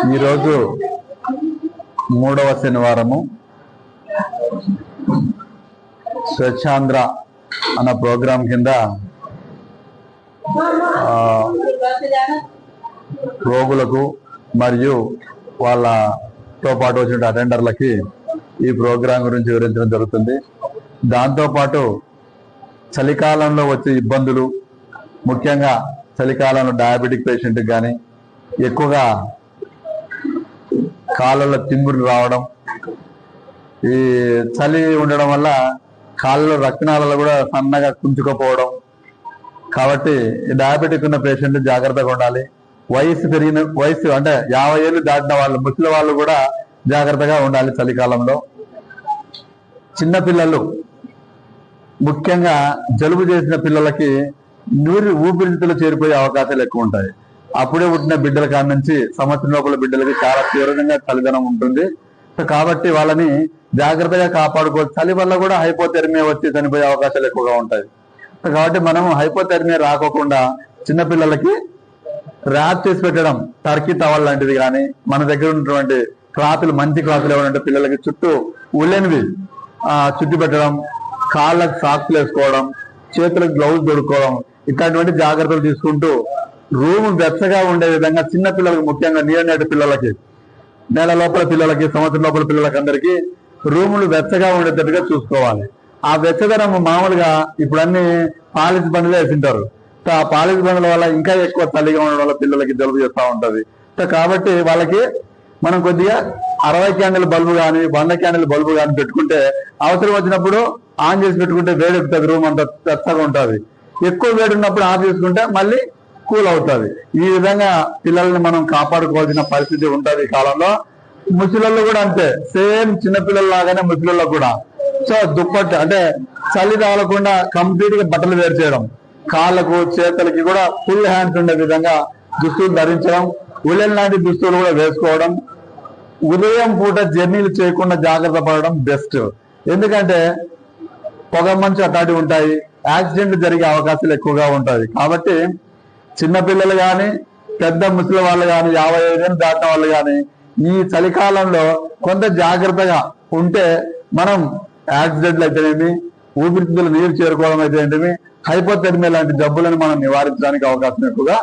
ఈరోజు మూడవ శనివారము. స్వచ్ఛాంధ్ర అన్న ప్రోగ్రాం కింద రోగులకు మరియు వాళ్ళతో పాటు వచ్చిన అటెండర్లకి ఈ ప్రోగ్రాం గురించి వివరించడం జరుగుతుంది. దాంతోపాటు చలికాలంలో వచ్చే ఇబ్బందులు ముఖ్యంగా చలికాలంలో డయాబెటిక్ పేషెంట్కి కానీ ఎక్కువగా కాళ్ళలో తిమ్మురు రావడం ఈ చలి ఉండడం వల్ల కాళ్ళలో రక్తనాళాలు కూడా సన్నగా కుంచుకపోవడం. కాబట్టి డయాబెటిక్ ఉన్న పేషెంట్ జాగ్రత్తగా ఉండాలి. వయసు పెరిగిన వయసు అంటే యాభై ఏళ్ళు దాటిన వాళ్ళు ముసలి వాళ్ళు కూడా జాగ్రత్తగా ఉండాలి చలికాలంలో. చిన్నపిల్లలు ముఖ్యంగా జలుబు చేసిన పిల్లలకి నూరి ఊపిరితిత్తులు చేరిపోయే అవకాశాలు ఎక్కువ ఉంటాయి. అప్పుడే పుట్టిన బిడ్డల కాడ నుంచి సంవత్సరం లోపల బిడ్డలకి చాలా తీవ్రంగా చలిదనం ఉంటుంది. సో కాబట్టి వాళ్ళని జాగ్రత్తగా కాపాడుకోవచ్చు చలి వల్ల కూడా హైపోథెర్మియా వచ్చి చనిపోయే అవకాశాలు ఎక్కువగా ఉంటాయి. సో కాబట్టి మనం హైపోథెర్మియా రాకోకుండా చిన్నపిల్లలకి ర్యాప్ చేసి పెట్టడం టర్కీ టవల్ లాంటిది కానీ మన దగ్గర ఉన్నటువంటి క్లాతులు మంచి క్లాతులు ఏమంటే పిల్లలకి చుట్టూ ఉల్లెనివి ఆ, చుట్టి పెట్టడం కాళ్ళకు సాక్స్ వేసుకోవడం చేతులకు గ్లౌజ్ దొరుకోవడం ఇట్లాంటివంటి జాగ్రత్తలు తీసుకుంటూ రూమ్ వెచ్చగా ఉండే విధంగా చిన్న పిల్లలకు ముఖ్యంగా నియర్ పిల్లలకి నెల లోపల పిల్లలకి సంవత్సరం లోపల పిల్లలకి అందరికీ రూములు వెచ్చగా ఉండేటట్టుగా చూసుకోవాలి. ఆ వెచ్చదనం మామూలుగా ఇప్పుడు అన్ని పాలిష్ బండ్లు వేసింటారు. ఆ పాలిష్ బండ్ల వల్ల ఇంకా ఎక్కువ తల్లిగా ఉండడం వల్ల పిల్లలకి జలుబు చేస్తూ ఉంటది. కాబట్టి వాళ్ళకి మనం కొద్దిగా అరవై క్యాండిల్ బల్బు కానీ వంద క్యాండిల్ బల్బు కానీ పెట్టుకుంటే అవసరం వచ్చినప్పుడు ఆన్ చేసి పెట్టుకుంటే వేడెక్కుతుంది రూమ్ అంతా వెచ్చగా ఉంటుంది. ఎక్కువ వేడి ఉన్నప్పుడు ఆఫ్ చేసుకుంటే మళ్ళీ కూల్ అవుతుంది. ఈ విధంగా పిల్లల్ని మనం కాపాడుకోవాల్సిన పరిస్థితి ఉంటుంది ఈ కాలంలో. ముసలిళ్ళు కూడా అంతే. సేమ్ చిన్నపిల్లల లాగానే ముసలిళ్ళు కూడా. సో దుప్పట్టు అంటే చలి తాగకుండా కంప్లీట్గా బట్టలు వేరు చేయడం. కాళ్ళకు చేతులకి కూడా ఫుల్ హ్యాండ్స్ ఉండే విధంగా దుస్తులు ధరించడం. ఉలెన్ లాంటి దుస్తులు కూడా వేసుకోవడం. ఉదయం పూట జర్నీలు చేయకుండా జాగ్రత్త పడడం బెస్ట్. ఎందుకంటే పొగ మంచు అట్లాంటివి ఉంటాయి. యాక్సిడెంట్ జరిగే అవకాశాలు ఎక్కువగా ఉంటాయి. కాబట్టి చిన్నపిల్లలు కానీ పెద్ద ముసలి వాళ్ళు కానీ యాభై ఐదేళ్ళు దాటిన వాళ్ళు కానీ ఈ చలికాలంలో కొంత జాగ్రత్తగా ఉంటే మనం యాక్సిడెంట్లు అయితేనేమి ఊపిరితిత్తులు నీరు చేరుకోవడం అయితే అయితేనేమి హైపోథెర్మియా లాంటి జబ్బులను మనం నివారించడానికి అవకాశం ఎక్కువగా